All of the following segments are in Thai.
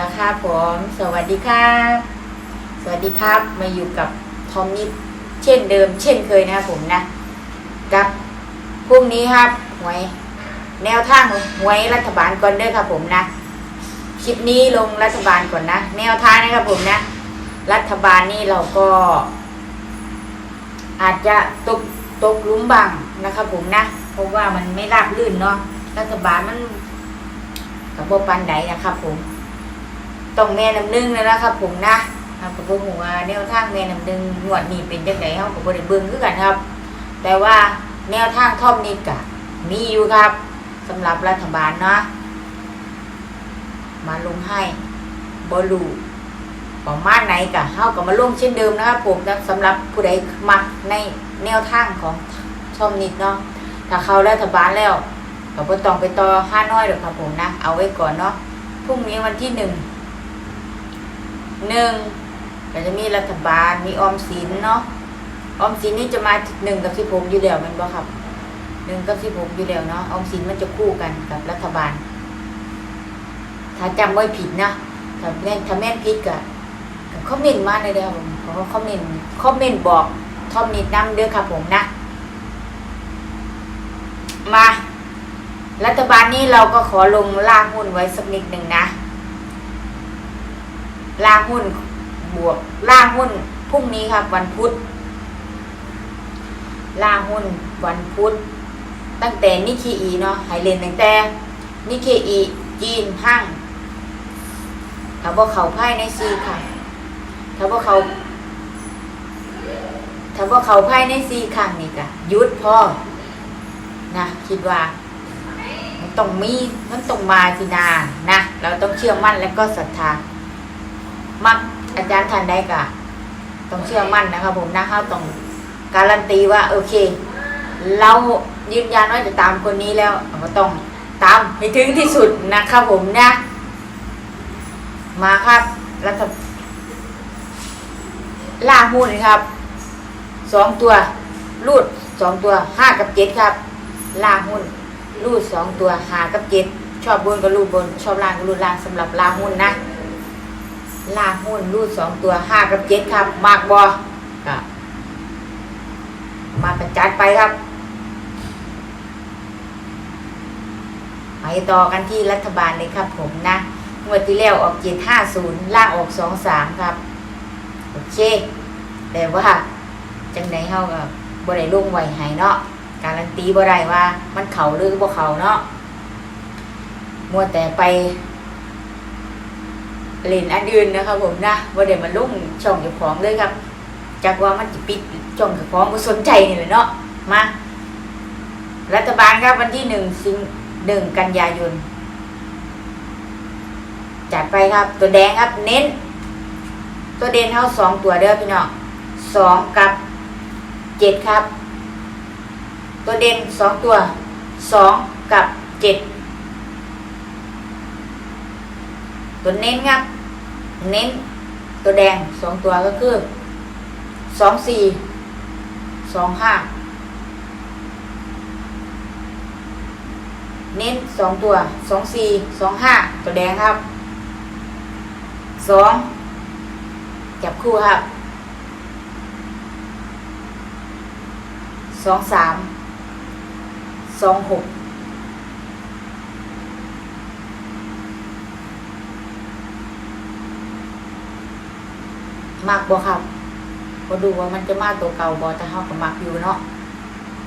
ละครับผมสวัสดีครับ สวัสดีครับ มาอยู่กับทอมนิดเช่นเดิม เช่นเคยนะครับผมนะ กับพรุ่งนี้ครับหวยแนวทางหวยรัฐบาลก่อนเด้อครับผมนะ คลิปนี้ลงรัฐบาลก่อนนะ แนวทางนะครับผมนะ รัฐบาลนี่เราก็ อาจจะตกตกลุ้มบังนะครับผมนะ เพราะว่ามันไม่ราบรื่นเนาะ รัฐบาลมันกับโบปันใดนะครับผม ต้องแม่น้ำนึ่งแล้วนะครับผมนะกับโบหัวาแนวทางแม่น้ำนึ่งงวดนี้เป็นจังไดเฮากับโบได้เบิ่งคือกันครับ แต่ว่าแนวทางท่อมนี้กะมีอยู่ครับสำหรับรัฐบาลเนาะมาลงให้บรูประมาณไหนกะเฮากับมาลงเช่นเดิมนะครับผมนะสำหรับผู้ใดมักในแนวทางของท่อมนิดเนาะถ้าเข้ารัฐบาลแล้วก็บ่ต้องไปต่อห้าน้อยหรอกครับผมนะ เอาไว้ก่อนเนาะพรุ่งนี้วันที่หนึ่ง หนึ่งก็จะมีรัฐบาลมีออมสินเนาะออมสินนี่จะมาหนึ่งกับสิบหกอยู่เดียวมันบ่ครับหนึ่งกับสิบหกอยู่เดียวเนาะออมสินมันจะคู่กันกับรัฐบาล ถ้าจำไว้ผิดนะถ้าแม่ถ้าแม่ผิดก็ก็คอมเมนต์มาเลยเด้อผมขอคอมเมนต์คอมเมนต์บอกทอมนิดน้ำเด้อครับผมนะมา รัฐบาลนี้เราก็ขอลงลางหุ้นไว้สักนิดหนึ่งนะ ล่างหุ้นบวกล่างหุ้นพรุ่งนี้ครับวันพุธล่างหุ้นวันพุธตั้งแต่นิเคอีเนาะไฮเลนตั้งแต่นิเคอีจีนห้างถ้าว่าเขาไพ่ในซีค่ะถ้าว่าเขาถ้าว่าเขาไพ่ในซีข้างนี่กะยุดพ่อนะคิดว่ามันต้องมีมันต้องมาสินานะ เราต้องเชื่อมั่นและก็ศรัทธา มักอาจารย์ทันได้กะต้องเชื่อมั่นนะครับผมนะเขาต้องการันตีว่าโอเค เรายืนยันว่าจะตามคนนี้แล้วเราก็ต้องตามให้ถึงที่สุดนะครับผมนะ มาครับรัฐล่าหุ้นครับสองตัวรูดสองตัวห้ากับเจ็ดครับล่าหุ้นรูดสองตัวหากับเจ็ดชอบบนก็รูดบน ชอบล่างก็รูดล่างสำหรับล่าหุ้นนะ ลาหุ้นรูดสองตัวห้ากับเจ็ดครับ มากบอก็มากระจัดไปครับ ไปต่อกันที่รัฐบาลเลยครับผมนะงวดที่แล้วออกเจ็ดห้าศูนย์ล่างออกสองสามครับ โอเค แต่ว่า จังไหนเฮาก็บ่ได้ลงไว้ให้เนาะการันตีบ่ได้ว่า มันเขาหรือบ่เขาเนาะมัวแต่ไป เลนอันอื่นนะครับผมนะบ่ได้มาลุ่งช่องเจ้าของเลยครับ จากว่ามันจะปิดช่องเจ้าของบ่สนใจนี่แหละเนาะมา รัฐบาลครับวันที่หนึ่งสิงหนึ่งกันยายนจัดไปครับ ตัวแดงครับเน้น ตัวเด่นเท่าสองตัวเด้อพี่น้องสองกับเจ็ดครับ ตัวเด่นสองตัวสองกับเจ็ด ตัวเน้นครับ เน้นตัวแดงสองตัวก็คือสองสี่สองห้าเน้นสองตัวสองสี่สองห้าตัวแดงครับสองจับคู่ครับสองสามสองหก มากบ่ครับก็ดูว่ามันจะมากตัวเก่าบ่แต่เฮาก็มักอยู่เนาะ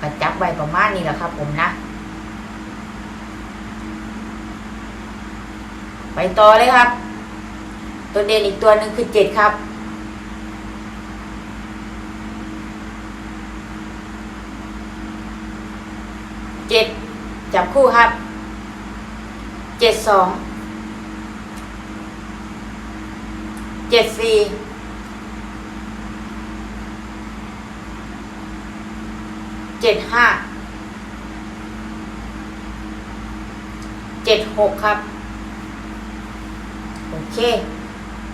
ก็จับไว้ประมาณนี้แหละครับ ผมนะ ไปต่อเลยครับ ตัวเด่นอีกตัวหนึ่งคือเจ็ดครับเจ็ดจับคู่ครับเจ็ดสองเจ็ดสี่ เจ็ดห้า เจ็ดหกครับ โอเค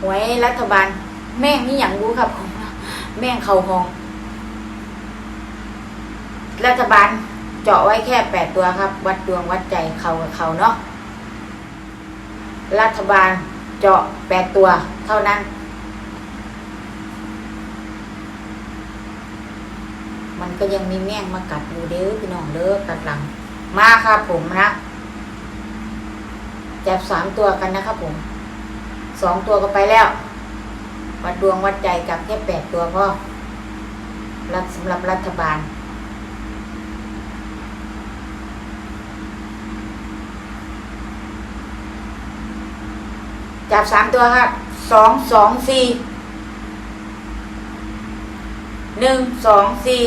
หวยรัฐบาล แม่งนี่อย่างรู้ครับแม่งเขาห้อง รัฐบาลเจาะไว้แค่แปดตัวครับ วัดดวงวัดใจเขากับเขาเนาะ รัฐบาลเจาะแปดตัวเท่านั้น มันก็ยังมีแม่งมากัดอยู่เด้อพี่น้องเด้อกัดหลัง มาครับผมนะจับสามตัวกันนะครับผมสองตัวก็ไปแล้ว วัดดวงวัดใจกับแค่แปดตัวพ่อรัฐสำหรับรัฐบาล จับสามตัวครับสองสองสี่หนึ่งสองสี่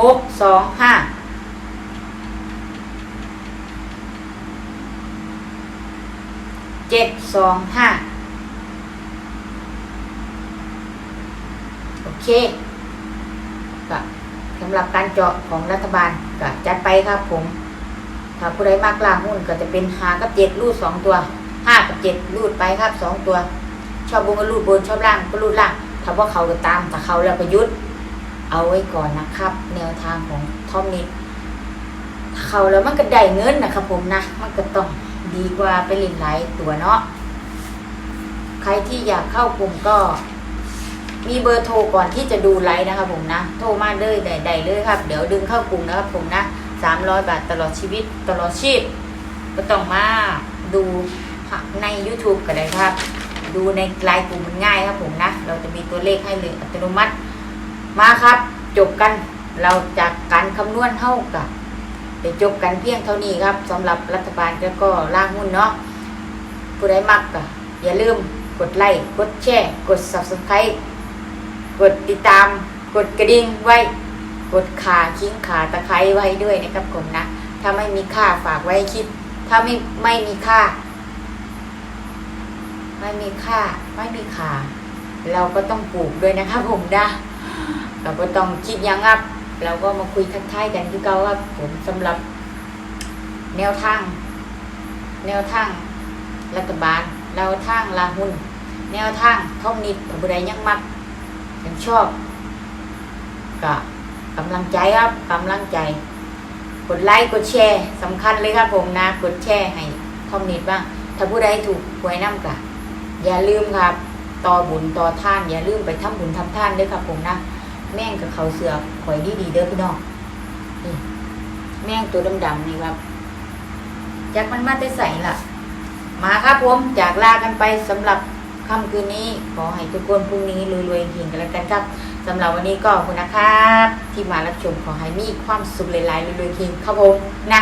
หกสองห้าเจ็ดสองห้าโอเคก็สำหรับการเจาะของรัฐบาลก็จัดไปครับผมถ้าผู้ใดมากล่างหุ้นก็จะเป็นหากับเจ็ดรูดสองตัวห้ากับเจ็ดรูดไปครับสองตัว ชอบบนก็รูดบนชอบล่างก็รูดล่างถ้าว่าเขาก็ตามถ้าเขาแล้วก็ยุด เอาไว้ก่อนนะครับ แนวทางของทอมนิดเขาแล้วมันก็ได้เงินนะครับผมนะ มันก็ต้องดีกว่าไปเล่นหลายตัวเนาะใครที่อยากเข้ากลุ่มก็ มีเบอร์โทรก่อนที่จะดูไลฟ์นะครับผมนะ โทรมาเลยได้ๆเลยครับ เดี๋ยวดึงเข้ากลุ่มนะครับผมนะสามร้อยบาทตลอดชีวิตตลอดชีพ ก็ต้องมาดูใน YouTube ก็ได้ครับ ดูในไลน์กลุ่มมันง่ายครับผมนะ เราจะมีตัวเลขให้เลยอัตโนมัติ มาครับจบกันเราจากการคำนวณเท่ากับไปจบกันเพียงเท่านี้ครับสำหรับรัฐบาลแล้วก็ล่างหุ้นเนาะผู้ใดมักก็อย่าลืมกดไลค์กดแชร์กด Subscribe กดติดตาม กดกระดิ่งไว้ กดขาคิ้งขาตะไคร้ไว้ด้วยนะครับผมนะ ถ้าไม่มีค่าฝากไว้คิด ถ้าไม่ไม่มีค่า ไม่มีค่า ไม่มีขา เราก็ต้องปลูกด้วยนะครับผมนะ เราก็ต้องคิดยังครับเราก็มาคุยทักทายกันที่เก่าครับผมสำหรับแนวทาง แนวทาง รัฐบาลแนวทางลาหุนแนวทางท่องนิดบุใดยังมักยังชอบก็กำลังใจครับกำลังใจ กดไลค์กดแชร์สำคัญเลยครับผมนะ กดแชร์ให้ท่องนิดบ้าง ถ้าผู้ใดถูกหวยน้ำกะอย่าลืมครับ ต่อบุญต่อท่าน อย่าลืมไปทำบุญทำท่านด้วยครับผมนะ แม่งกับเขาเสือกข่อยดีดีๆเด้อพี่น้องนี่แม่งตัวดำๆนี่ครับจากมันมาได้ใส่ล่ะมาครับผมจากลากันไปสำหรับค่ำคืนนี้ ขอให้ทุกคนพรุ่งนี้รวยๆเฮงกันแล้วกันครับสำหรับวันนี้ก็ขอบคุณนะครับ ที่มารับชมขอให้มีความสุขหลายๆรวยๆเฮงครับผมนะ